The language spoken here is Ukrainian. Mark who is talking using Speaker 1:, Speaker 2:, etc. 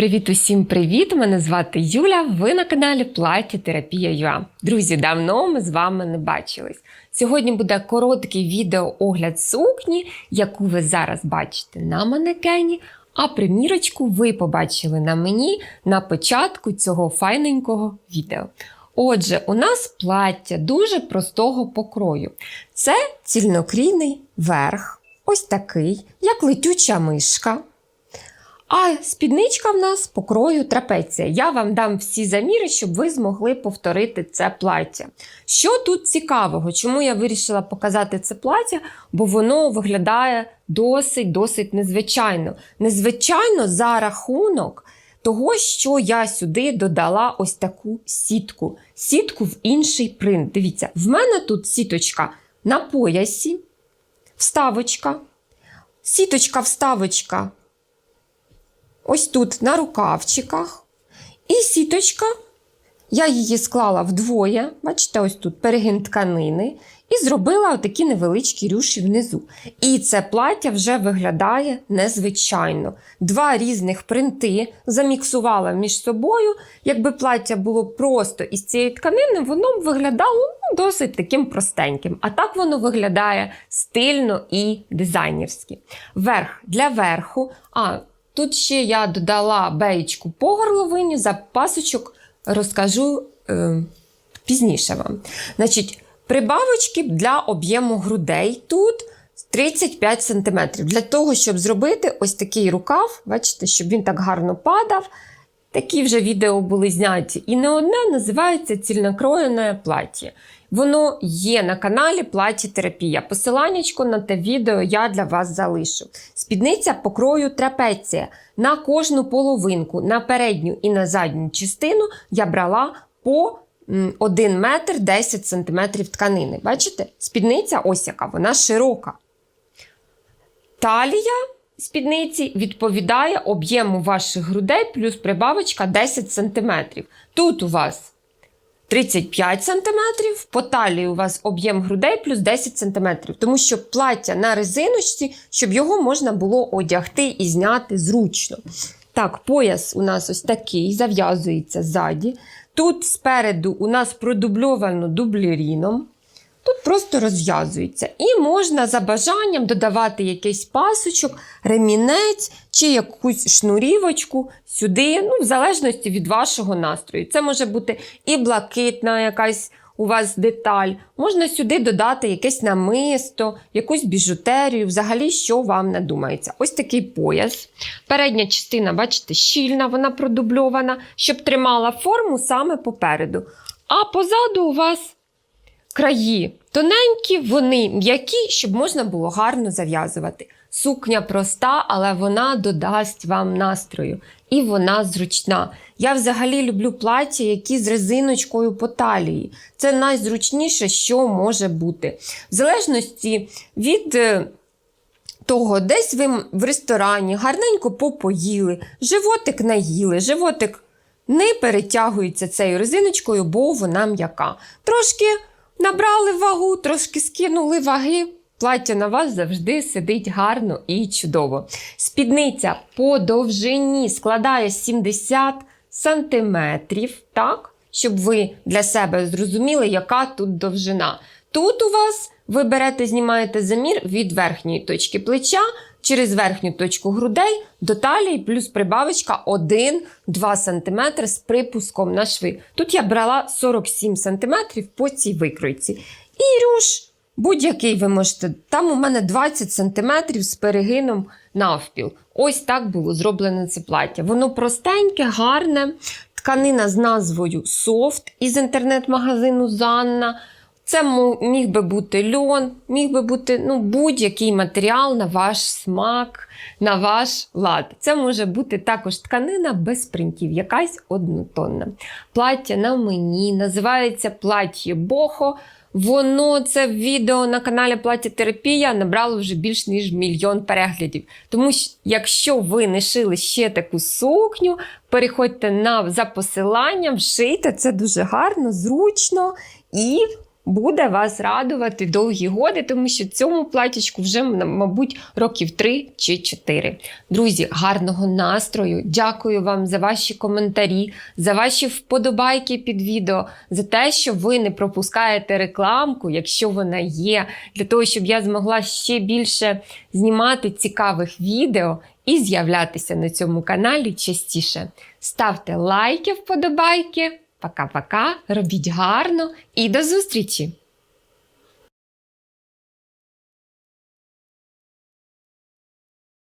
Speaker 1: привіт, усім привіт! Мене звати Юля. Ви на каналі Плаття Терапія ЮА. Друзі, давно ми з вами не бачились. Сьогодні буде короткий відеоогляд сукні, яку ви зараз бачите на манекені. А примірочку ви побачили на мені на початку цього файненького відео. Отже, у нас плаття дуже простого покрою. Це цільнокрійний верх, ось такий, як летюча мишка. А спідничка в нас покрою трапеція. Я вам дам всі заміри, щоб ви змогли повторити це плаття. Що тут цікавого? Чому я вирішила показати це плаття? Бо воно виглядає досить-досить незвичайно. Незвичайно за рахунок того, що я сюди додала ось таку сітку. Сітку в інший принт. Дивіться, в мене тут сіточка на поясі, вставочка, сіточка-вставочка ось тут на рукавчиках. І сіточка, я її склала вдвоє, бачите, ось тут перегин тканини, і зробила отакі невеличкі рюші внизу. І це плаття вже виглядає незвичайно. Два різних принти заміксувала між собою. Якби плаття було просто із цієї тканини, воно б виглядало ну, досить таким простеньким. А так воно виглядає стильно і дизайнерськи. Верх для верху. а Тут ще я додала беєчку по горловині, за пасочок розкажу е, пізніше вам. Значить, прибавочки для об'єму грудей тут 35 см. Для того, щоб зробити ось такий рукав, бачите, щоб він так гарно падав. Такі вже відео були зняті. І не одне називається цільнокроєне плаття. Воно є на каналі Платі Терапія. Посиланнячко на те відео я для вас залишу. Спідниця покрою трапеція. На кожну половинку, на передню і на задню частину я брала по 1 метр 10 см тканини. Бачите? Спідниця ось яка, вона широка. Талія спідниці відповідає об'єму ваших грудей плюс прибавочка 10 см. Тут у вас 35 см, по талії у вас об'єм грудей плюс 10 см, тому що плаття на резиночці, щоб його можна було одягти і зняти зручно. Так, пояс у нас ось такий, зав'язується ззаді. Тут спереду у нас продубльовано дублеріном. Тут просто розв'язується. І можна за бажанням додавати якийсь пасочок, ремінець чи якусь шнурівочку сюди, ну, в залежності від вашого настрою. Це може бути і блакитна якась у вас деталь. Можна сюди додати якесь намисто, якусь біжутерію, взагалі, що вам надумається. Ось такий пояс. Передня частина, бачите, щільна, вона продубльована, щоб тримала форму саме попереду. А позаду у вас. Краї тоненькі, вони м'які, щоб можна було гарно зав'язувати. Сукня проста, але вона додасть вам настрою. І вона зручна. Я взагалі люблю плаття, які з резиночкою по талії. Це найзручніше, що може бути. В залежності від е, того, десь ви в ресторані гарненько попоїли, животик наїли, животик не перетягується цією резиночкою, бо вона м'яка. Трошки. Набрали вагу, трошки скинули ваги. Плаття на вас завжди сидить гарно і чудово. Спідниця по довжині складає 70 сантиметрів, так? щоб ви для себе зрозуміли, яка тут довжина. Тут у вас ви берете, знімаєте замір від верхньої точки плеча через верхню точку грудей до талії, плюс прибавочка 1-2 см з припуском на шви. Тут я брала 47 см по цій викройці. І рюш будь-який ви можете. Там у мене 20 см з перегином навпіл. Ось так було зроблене це плаття. Воно простеньке, гарне. Тканина з назвою Soft із інтернет-магазину Занна. Це міг би бути льон, міг би бути ну, будь-який матеріал на ваш смак, на ваш лад. Це може бути також тканина без принтів, якась однотонна. Плаття на мені називається плаття Бохо. Воно це відео на каналі Плаття Терапія набрало вже більш ніж мільйон переглядів. Тому, що, якщо ви не шили ще таку сукню, переходьте на, за посиланням, шийте, це дуже гарно, зручно і буде вас радувати довгі годи, тому що цьому платічку вже, мабуть, років 3 чи 4. Друзі, гарного настрою! Дякую вам за ваші коментарі, за ваші вподобайки під відео, за те, що ви не пропускаєте рекламку, якщо вона є, для того, щоб я змогла ще більше знімати цікавих відео і з'являтися на цьому каналі частіше. Ставте лайки, вподобайки. Пока-пока, робіть гарно і до зустрічі!